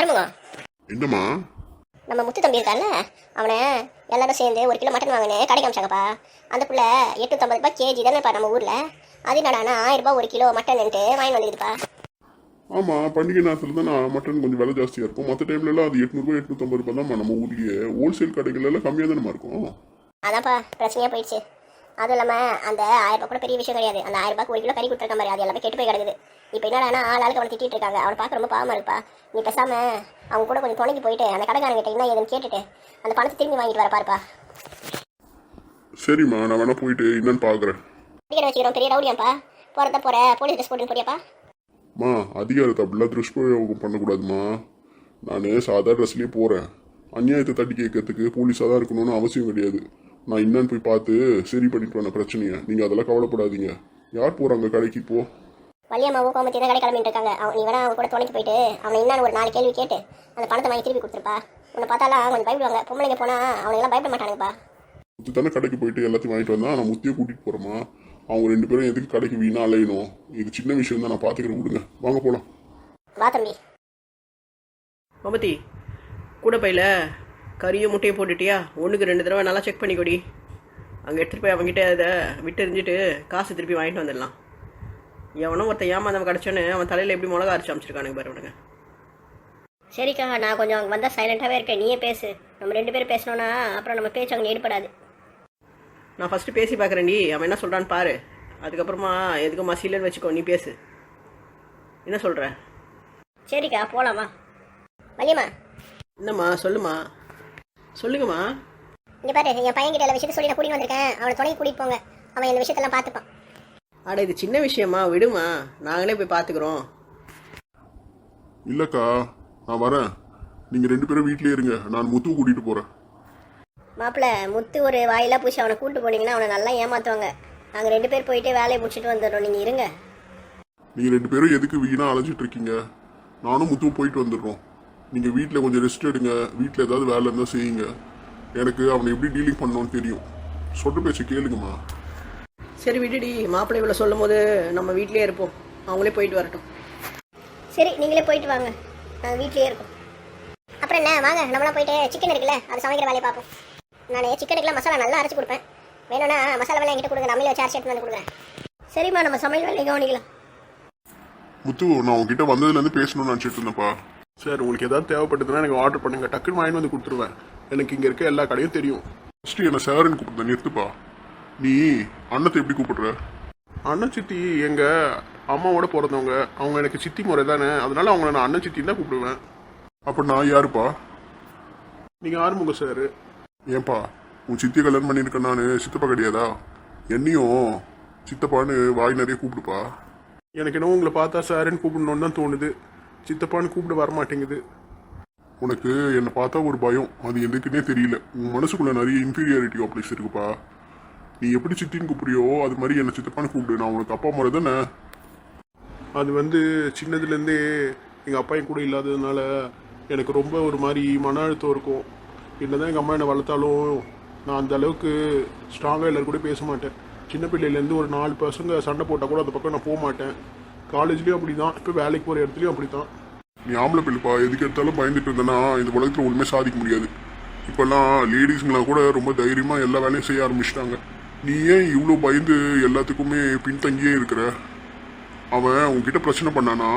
ஆறுமுகம் என்னம்மா? நம்ம முத்து தம்பி இருக்கான்ல அவனை எல்லாரும் சேர்ந்து ஒரு கிலோ மட்டன் வாங்கினேன் கடைக்கு அமிச்சாங்கப்பா. அந்த புள்ள எட்நூத்தம்பது ரூபாய் கேஜி தானேப்பா நம்ம ஊரில். அது என்னடானா ஆயிரம் ரூபாய் ஒரு கிலோ மட்டன்ட்டு வாங்கி வந்துருக்குதுப்பா ஆமாம் பண்டிகை நேரத்தில் தான் நான் மட்டன் கொஞ்சம் விலை ஜாஸ்தியாக இருக்கும். மற்ற டைம்லலாம் அது எட்நூறுபா எட்நூற்றம்பது ரூபாய் தான் நம்ம ஊர்லேயே. ஹோல்சேல் கடைகள்லாம் கம்மியாக தானே இருக்கும். அதான்ப்பா பிரச்சனையாக போயிடுச்சு. அதுவும் இல்லாமல் அந்த ஆயிரம் ரூபாய் கூட பெரிய விஷயம் கிடையாது. அந்த ஆயிரம் ரூபாய்க்கு ஒரு கிலோ கறி கொடுத்துருக்க மாதிரி அது எல்லாமே கெட்டு போய் கிடக்குது. இப்போ என்னடானா ஆள் ஆளுக்கு அவனை திட்டிட்டு இருக்காங்க. அவனை பார்க்க ரொம்ப பாவமாக இருப்பா நீ பேசாம அவங்க கூட கொஞ்சம் துணைக்கு போயிட்டு அந்த கடைக்காரங்கிட்ட என்ன ஏதுன்னு கேட்டுட்டு அந்த பணத்தை திரும்பி வாங்கிட்டு வர பாருப்பா. சரிம்மா நான் வேணா போயிட்டு என்னன்னு பார்க்குறேன் டிக்கெட் வச்சுக்கிறோம். பெரிய ரவுடியாப்பா போகிறத போகிற போலீஸ் ட்ரெஸ் போட்டுன்னு போறியாப்பா? மா அதிகாரத்தை அப்படிலாம் துஷ்பிரயோகம் பண்ணக்கூடாதுமா. நான் சாதா ட்ரெஸ்லேயே போகிறேன் அநியாயத்தை தட்டி கேட்கறதுக்கு போலீஸாக தான் இருக்கணும்னு அவசியம் கிடையாது. நான் என்னன்னு போய் பார்த்து சரி பண்ணிட்டு வந்த பிரச்சனையை. நீங்கள் அதெல்லாம் கவலைப்படாதீங்க. யார் போகிறாங்க கடைக்கு இப்போ? வள்ளியம்மாவும் கோமத்தி தான் கடை கிளம்பிட்டு இருக்காங்க. அவன் நீ வேணா அவங்க கூட துணைக்கு போயிட்டு அவனை என்னன்னு ஒரு நாலு கேள்வி கேட்டு அந்த பணத்தை வாங்கி திருப்பி கொடுத்துருப்பா. உன்னை பார்த்தாலாம் கொஞ்சம் பயப்படுவாங்க. பொம்பளைங்க போனால் அவனுங்கெல்லாம் பயப்பட மாட்டானுங்கப்பா. முத்து தானே கடைக்கு போயிட்டு எல்லாத்தையும் வாங்கிட்டு வந்தா நான் முத்தியை கூட்டிகிட்டு போகிறேம்மா அவங்க ரெண்டு பேரும் எதுக்கு கடைக்கு வீணா அலையணும்? இது சின்ன விஷயம் தான் நான் பார்த்துக்கிறேன் விடுங்க. வாங்க போகலாம் வா தம்பி. மமதி கூட பையில. கறியும் முட்டையும் போட்டுட்டியா? ஒன்றுக்கு ரெண்டு தடவை நல்லா செக் பண்ணி கொடி அங்கே எடுத்துகிட்டு போய் அவங்ககிட்ட அதை விட்டு எறிஞ்சிட்டு காசு திருப்பி வாங்கிட்டு வந்துடலாம். எவனோ ஒருத்தன் ஏமாந்தவன் கிடச்சோன்னு அவன் தலையில் எப்படி மிளகா அரைச்சி அமைச்சிருக்கானுங்க பாரு அவனுங்க. சரிக்கா நான் கொஞ்சம் அங்கே வந்தால் சைலண்ட்டாகவே இருக்கேன். நீயே பேசு. நம்ம ரெண்டு பேரும் பேசணும்னா அப்புறம் நம்ம பேச்சு அங்கே ஈடுபடாது நான் ஃபஸ்ட்டு பேசி பார்க்குறேன்டி அவன் என்ன சொல்கிறான்னு பாரு. அதுக்கப்புறமா எதுக்குமா சீலன்னு வச்சுக்கோ நீ பேசு. என்ன சொல்கிற சரிக்கா போகலாமா வள்ளியம்மா என்னம்மா சொல்லுமா சொல்லுங்கம்மா. இங்கே பாரு என் பையன்கிட்ட எல்லா விஷயத்த சொல்லி நான் கூட்டிட்டு வந்திருக்கேன். அவனை துணைக்கு கூட்டிட்டு போங்க. அவன் இந்த விஷயத்தெல்லாம் பார்த்துப்பான். அட இது சின்ன விஷயமா? விடுமா. நாங்களே போய் பார்த்துக்குறோம். இல்லைக்கா நான் வரேன். நீங்கள் ரெண்டு பேரும் வீட்டிலே இருங்க. நான் முத்து கூட்டிகிட்டு போகிறேன் மாப்பிள்ள முத்து ஒரு வாயிலாக பூசி அவனை கூட்டு போனீங்கன்னா அவனை நல்லா ஏமாத்துவாங்க. நாங்கள் ரெண்டு பேர் போயிட்டு வேலையை முடிச்சுட்டு வந்துடுறோம். நீங்கள் இருங்க. நீங்கள் ரெண்டு பேரும் எதுக்கு வீணாக அலைஞ்சிட்டு இருக்கீங்க? நானும் முத்துவும் போயிட்டு வந்துடுறோம். நீங்கள் வீட்டில் கொஞ்சம் ரெஸ்ட் எடுங்க. வீட்டில் ஏதாவது வேலை இருந்தால் செய்யுங்க. எனக்கு அவனை எப்படி டீலிங் பண்ணணும்னு தெரியும். சொல்ற பேச்சு கேளுங்கம்மா. சரி விடுடி. மாப்பிள்ளை இவ்வளோ சொல்லும் போது நம்ம வீட்லயே இருப்போம். அவங்களே போயிட்டு வரட்டும். சரி நீங்களே போயிட்டு வாங்க. நாங்கள் வீட்லயே இருக்கோம். அப்புறம் என்ன? வாங்க நம்மளாம் போயிட்டு சிக்கன் இருக்குல்ல அது சமைக்கிற வேலையை பார்ப்போம். நான் சிக்கனுக்குலாம் மசாலா நல்லா அரைச்சி கொடுப்பேன். வேணும்னா மசாலா வேலை என்கிட்ட கொடுங்க. நம்மளே வச்சு அரைச்சி எடுத்து வந்து கொடுக்குறேன். சரிம்மா நம்ம சமையல் வேலையை கவனிக்கலாம். முத்து நான் உங்ககிட்ட வந்ததுலேருந்து பேசணும்னு நினச்சிட்டு இருந்தேன்ப்பா. சார் உங்களுக்கு ஏதாவது தேவைப்பட்டதுன்னா எனக்கு ஆர்டர் பண்ணுங்க. டக்குன்னு வாங்கிட்டு வந்து கொடுத்துருவேன். எனக்கு இங்கே இருக்க எல்லா கடையும் தெரியும். ஃபஸ்ட்டு என்ன சாருன்னு கூப்பிடுறேன். நிறுத்துப்பா நீ அண்ணத்தை எப்படி கூப்பிடுற? அண்ணன் சித்தி எங்க அம்மாவோட பிறந்தவங்க. அவங்க எனக்கு சித்தி முறை தானே. அதனால அவங்கள நான் அண்ணன் சித்தி தான் கூப்பிடுவேன். அப்போ நான் யாருப்பா? நீங்க ஆறுமுக சார் ஏன்பா? உன் சித்தி கல்யாணம் பண்ணியிருக்கேன் நான். சித்தப்பா கிடையாதா? என்னையும் சித்தப்பான்னு வாய் நிறைய கூப்பிடுப்பா. எனக்கு என்ன உங்களை பார்த்தா சாருன்னு கூப்பிடணும்னு தான் தோணுது. சித்தப்பான்னு கூப்பிட வர மாட்டேங்குது உனக்கு என்னை பார்த்தா ஒரு பயம். அது எதுக்குன்னே தெரியல. உன் மனசுக்குள்ள நிறைய இன்ஃபீரியாரிட்டி காம்ப்ளெக்ஸ் இருக்குப்பா. நீ எப்படி சித்தின்னு கூப்பிடுறியோ அது மாதிரி என்னை சித்தப்பான்னு கூப்பிடு. நான் உனக்கு அப்பா முறை தானே? அது வந்து சின்னதுலேருந்தே எங்கள் அப்பா என் கூட இல்லாததுனால எனக்கு ரொம்ப ஒரு மாதிரி மன அழுத்தம் இருக்கும். என்னதான் எங்கள் அம்மா என்னை வளர்த்தாலும் நான் அந்த அளவுக்கு ஸ்ட்ராங்காக எல்லாரும் கூட பேச மாட்டேன். சின்ன பிள்ளையிலேருந்து ஒரு நாலு பசங்க சண்டை போட்டால் கூட அந்த பக்கம் நான் போக மாட்டேன். காலேஜ்லேயும் அப்படி தான் இப்போ வேலைக்கு போகிற இடத்துலையும் அப்படி தான் நீ ஆம்பளை பிள்ளைப்பா எதுக்கு எடுத்தாலும் பயந்துட்டு இருந்தேன்னா இந்த உலகத்தில் ஒன்றுமே சாதிக்க முடியாது. இப்போல்லாம் லேடிஸுங்களாம் கூட ரொம்ப தைரியமாக எல்லா வேலையும் செய்ய ஆரம்பிச்சிட்டாங்க. நீ ஏன் இவ்வளோ பயந்து எல்லாத்துக்குமே பின்தங்கியே இருக்கிற? அவன் உன்கிட்ட பிரச்சனை பண்ணானா?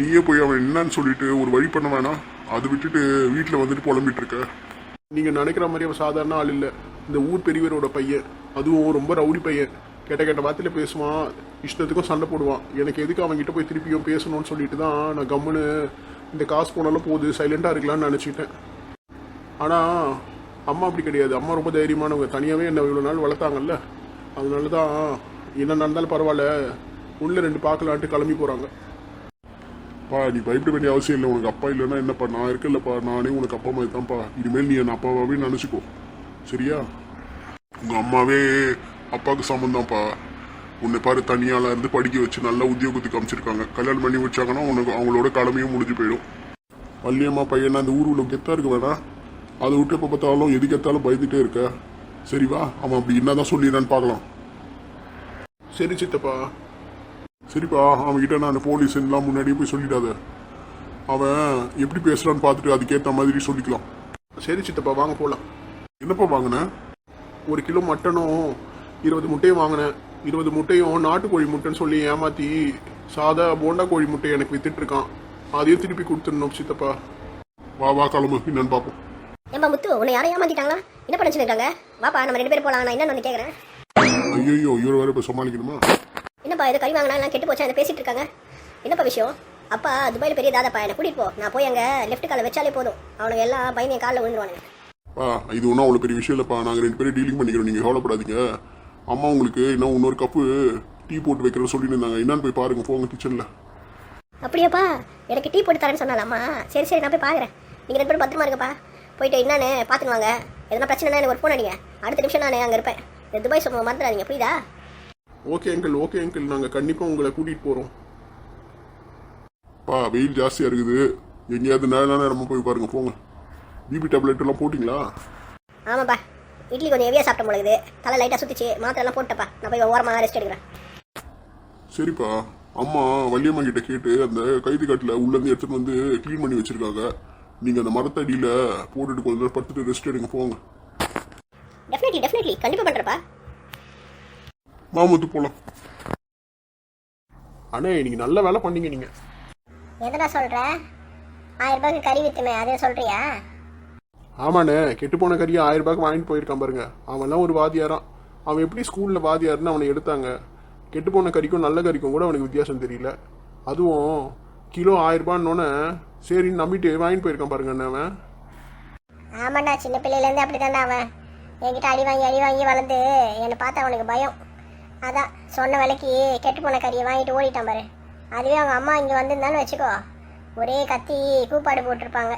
நீயே போய் அவன் என்னன்னு சொல்லிட்டு ஒரு வழி பண்ண வேணாம் அதை விட்டுட்டு வீட்டில் வந்துட்டு புலம்பிட்டு இருக்க? நீங்கள் நினைக்கிற மாதிரி அவன் சாதாரண ஆள் இல்லை. இந்த ஊர் பெரியவரோட பையன் அதுவும் ரொம்ப ரவுடி பையன். கெட்ட கெட்ட வார்த்தையில பேசுவான். இஷ்டத்துக்கும் சண்டை போடுவான். எனக்கு எதுக்கு அவன் போய் திருப்பியும் பேசணும்னு சொல்லிட்டு தான் நான் கம்முன்னு இந்த காசு போனாலும் போகுது சைலண்டாக இருக்கலாம்னு நினச்சிட்டேன். ஆனால் அம்மா அப்படி கிடையாது. அம்மா ரொம்ப தைரியமானவங்க. தனியாகவே என்னை இவ்வளோ நாள் வளர்த்தாங்கல்ல. அதனால தான் என்ன நடந்தாலும் பரவாயில்ல. உள்ள ரெண்டு பார்க்கலான்ட்டு கிளம்பி போகிறாங்க பா நீ பயப்பட வேண்டிய அவசியம் இல்லை. உனக்கு அப்பா இல்லைன்னா என்னப்பா? நான் இருக்கல்லப்பா நானே உனக்கு அப்பா மாதிரி தான்ப்பா இனிமேல் நீ என் அப்பாவாகவே நினச்சிக்கோ. சரியா? உங்கள் அம்மாவே அப்பாவுக்கு சம்மந்தான்ப்பா உன்னை பாரு தனியால இருந்து படிக்க வச்சு நல்லா உத்தியோகத்துக்கு அமைச்சிருக்காங்க கல்யாணம் பண்ணி வச்சாங்கன்னா உனக்கு அவங்களோட கடமையும் முடிஞ்சு போயிடும். வள்ளியம்மா பையன் அந்த ஊர் உள்ள கெத்தா இருக்கு வேணா. அதை விட்டு எப்போ பார்த்தாலும் எது கெத்தாலும் பயந்துட்டே இருக்க. சரி வா அவன் அப்படி என்னதான் சொல்லிடுறான்னு பார்க்கலாம். சரி சித்தப்பா. சரிப்பா அவன்கிட்ட நான் போலீஸ் எல்லாம் முன்னாடியே போய் சொல்லிடாத. அவன் எப்படி பேசுறான்னு பார்த்துட்டு அதுக்கேற்ற மாதிரி சொல்லிக்கலாம். சரி சித்தப்பா வாங்க போகலாம் என்னப்பா வாங்கினேன் ஒரு கிலோ மட்டனும் இருபது முட்டையும் வாங்கினேன். இருபது முட்டையும் நாட்டுக்கோழி முட்டைன்னு சொல்லி ஏமாத்தி சாதா போண்டா கோழி முட்டையை எனக்கு வித்துட்டு இருக்கான் அதையும் திருப்பி கொடுத்துடணும் சித்தப்பா. வா வா கிளம்பு. என்னன்னு பார்ப்போம். ஏன்பா முத்து உன்னை யாரும் ஏமாத்திட்டாங்களா? என்ன பண்ண சொல்லிருக்காங்க வாப்பா நம்ம ரெண்டு பேரும் போலாம் நான் என்னன்னு வந்து கேட்குறேன் ஐயோ இவர் வேற இப்போ சமாளிக்கணுமா? என்னப்பா இது கறி வாங்கினா எல்லாம் கெட்டு போச்சா? அதை பேசிட்டு இருக்காங்க. என்னப்பா விஷயம்? அப்பா துபாயில் பெரிய தாதாப்பா என்னை கூட்டிட்டு போ. நான் போய் அங்கே லெஃப்ட் காலை வச்சாலே போதும். அவனுங்க எல்லாம் பயந்து என் காலில் விழுந்துருவானுங்க. இது ஒன்றும் அவ்வளோ பெரிய விஷயம் இல்லைப்பா. நாங்கள் ரெண்டு பேரும் டீலிங் பண்ணிக்கிறோம். நீங்கள் கவலைப்படாதீங்க. அம்மா உங்களுக்கு இன்னும் இன்னொரு கப்பு டீ போட்டு வைக்கிறேன்னு சொல்லிட்டு இருந்தாங்க. என்னன்னு போய் பாருங்க போங்க கிச்சனில் அப்படியாப்பா எனக்கு டீ போட்டு தரேன்னு சொன்னாலாமா சரி சரி நான் போய் பார்க்குறேன் நீங்கள் ரெண்டு பேரும் பத்திரமா இருக்கப்பா போயிட்டு என்னன்னு பார்த்துன்னு வாங்க. எதனா பிரச்சனைனா எனக்கு ஒரு ஃபோன் அடிங்க. அடுத்த நிமிஷம் நான் அங்கே இருப்பேன். இந்த துபாய் சும்மா மறந்துடாதீங்க புரியுதா? ஓகே அங்கிள் ஓகே அங்கிள் நாங்கள் கண்டிப்பாக உங்களை கூட்டிகிட்டு போகிறோம் பா வெயில் ஜாஸ்தியாக இருக்குது. எங்கேயாவது நேரம் நேரமாக போய் பாருங்க போங்க. பிபி டேப்லெட் எல்லாம் போட்டிங்களா? ஆமாப்பா. இட்லி கொஞ்சம் ஹெவியாக சாப்பிட்ட பொழுது தலை லைட்டாக சுற்றிச்சு மாத்திரை எல்லாம் போட்டப்பா நான் போய் ஓரமாக ரெஸ்ட் எடுக்கிறேன். சரிப்பா. அம்மா வள்ளியம்மா கிட்ட கேட்டு அந்த கைது காட்டில் உள்ளேருந்து எடுத்துகிட்டு வந்து க்ளீன் பண்ணி வச்சிருக்காங்க. நீங்கள் அந்த மரத்தடியில் போட்டுட்டு கொஞ்ச நேரம் படுத்துட்டு ரெஸ்ட் எடுங்க. போங்க. டெஃபினெட்லி டெஃபினெட்லி கண்டிப்பாக பண்ணுறப்பா மாமுத்து போகலாம் அண்ணே இன்னைக்கு நல்ல வேலை பண்ணீங்க நீங்கள் எதனா சொல்கிற ஆயிரம் ரூபாய்க்கு கறி வித்துமே. அதே சொல்கிறியா ஆமாண்ணே கெட்டு போன கறியை ஆயிரம் ரூபாய்க்கு வாங்கிட்டு போயிருக்கான் பாருங்க. அவன்லாம் ஒரு வாதியாரான் அவன் எப்படி ஸ்கூலில் வாதியாருன்னு அவனை எடுத்தாங்க. கெட்டு போன கறிக்கும் நல்ல கறிக்கும் கூட அவனுக்கு வித்தியாசம் தெரியல. அதுவும் கிலோ ஆயிரரூபான்னொன்னே சரின்னு நம்பிட்டு வாங்கிட்டு போயிருக்கான் பாருங்கண்ணே அவன். ஆமாண்ணா சின்ன பிள்ளையிலேருந்து அப்படி தானே அவன். என்கிட்ட அடி வாங்கி அடி வாங்கி வளர்ந்து என்னை பார்த்தா அவனுக்கு பயம். அதான் சொன்ன விலைக்கு கெட்டு போன கறியை வாங்கிட்டு ஓடிட்டான் பாரு. அதுவே அவங்க அம்மா இங்கே வந்திருந்தாலும் வச்சுக்கோ. ஒரே கத்தி கூப்பாடு போட்டிருப்பாங்க.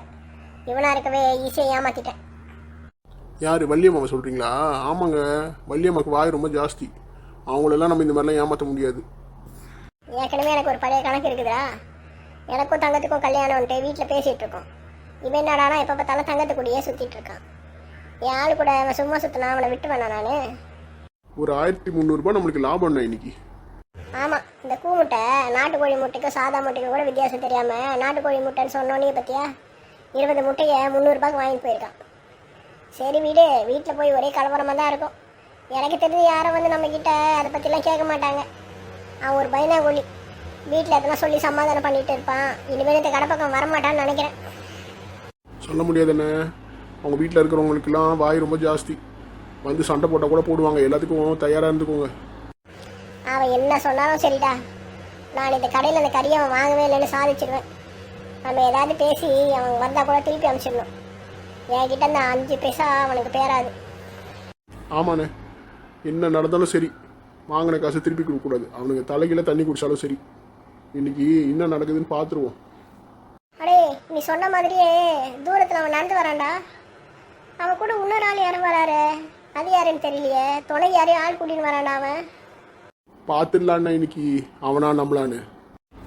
இவனா இருக்கவே ஈஸியாக ஏமாத்திட்டேன். யார்? வள்ளியம்மாவை சொல்கிறீங்களா ஆமாங்க. வள்ளியம்மாக்கு வாய் ரொம்ப ஜாஸ்தி. அவங்களெல்லாம் நம்ம இந்த மாதிரிலாம் ஏமாற்ற முடியாது. ஏற்கனவே எனக்கு ஒரு பழைய கணக்கு இருக்குதுடா. எனக்கும் தங்கத்துக்கும் கல்யாணம்ன்ட்டு வீட்டில் பேசிகிட்டு இருக்கோம். இவன் என்னடானா எப்போ பார்த்தாலும் தங்கத்து கூடயே சுற்றிட்டு இருக்கான். என் ஆள் கூட அவன் சும்மா சுற்றினா அவனை விட்டு வேணா நான். ஒரு ஆயிரத்தி முந்நூறுரூபா நம்மளுக்கு லாபம்ண்ணே இன்னைக்கு? ஆமாம் இந்த கூ முட்டை நாட்டுக்கோழி முட்டைக்கும் சாதா முட்டைக்கும் கூட வித்தியாசம் தெரியாமல் நாட்டுக்கோழி முட்டைன்னு சொன்னோன்னே பற்றியா இருபது முட்டையை முந்நூறுபாய்க்கு வாங்கிட்டு போயிருக்கான். சரி வீடு வீட்டில் போய் ஒரே கலவரமாக தான் இருக்கும். எனக்கு தெரிஞ்சு யாரும் வந்து நம்மக்கிட்ட அதை பற்றிலாம் கேட்க மாட்டாங்க. அவன் ஒரு பயனாகோழி வீட்டில் எத்தனை சொல்லி சமாதானம் பண்ணிட்டு இருப்பான். இனிமேல் இந்த கடப்பக்கம் வரமாட்டான்னு நினைக்கிறேன். சொல்ல முடியாதுண்ணே அவங்க வீட்டில் இருக்கிறவங்களுக்கெல்லாம் வாய் ரொம்ப ஜாஸ்தி. வந்து சண்டை போட்டால் கூட போடுவாங்க. எல்லாத்துக்கும் தயாராக இருந்துக்கோங்க. அவன் என்ன சொன்னாலும் சரிடா. நான் இந்த கடையில் இந்த கறியை அவன் வாங்கவே இல்லைன்னு சாதிச்சிடுவேன் நம்ம ஏதாவது பேசி அவன் வந்தால் கூட திருப்பி அனுப்பிச்சிடணும். என்கிட்ட இந்த அஞ்சு பைசா அவனுக்கு பேராது. ஆமாண்ணே. என்ன நடந்தாலும் சரி. வாங்கின காசை திருப்பி கொடுக்கக்கூடாது அவனுக்கு தலைகீழ தண்ணி குடிச்சாலும் சரி. இன்னைக்கு என்ன நடக்குதுன்னு பார்த்துருவோம் அடே நீ சொன்ன மாதிரியே தூரத்தில் அவன் நடந்து வரான்டா. அவன் கூட இன்னொரு ஆள் யாரும் வராரு? அது யாருன்னு தெரியலையே. துணை யாரையும் ஆள் கூட்டின்னு வரான்டா அவன். பார்த்துடலான்னா இன்னைக்கு. அவனா நம்மளான்னு.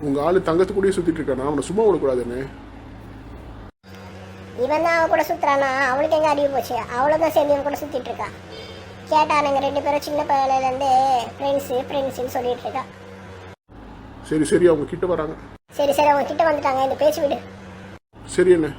உங்கள் ஆள் தங்கத்து கூடயே சுற்றிட்டு இருக்கானா? அவனை சும்மா விடக்கூடாதுண்ணே இவன் தான் அவன் கூட சுத்துறானா? அவளுக்கு எங்க அறிவு போச்சு? அவளும் தான் சேர்ந்து இவன் கூட சுத்திட்டு இருக்கா கேட்டா நாங்கள் ரெண்டு பேரும் சின்ன பையன்லேருந்து ஃப்ரெண்ட்ஸு ஃப்ரெண்ட்ஸுன்னு சொல்லிட்டு இருக்கா. சரி சரி அவங்க கிட்ட வராங்க. சரி சரி அவங்க கிட்ட வந்துட்டாங்க. இந்த பேச்சு விடு. சரி அண்ணே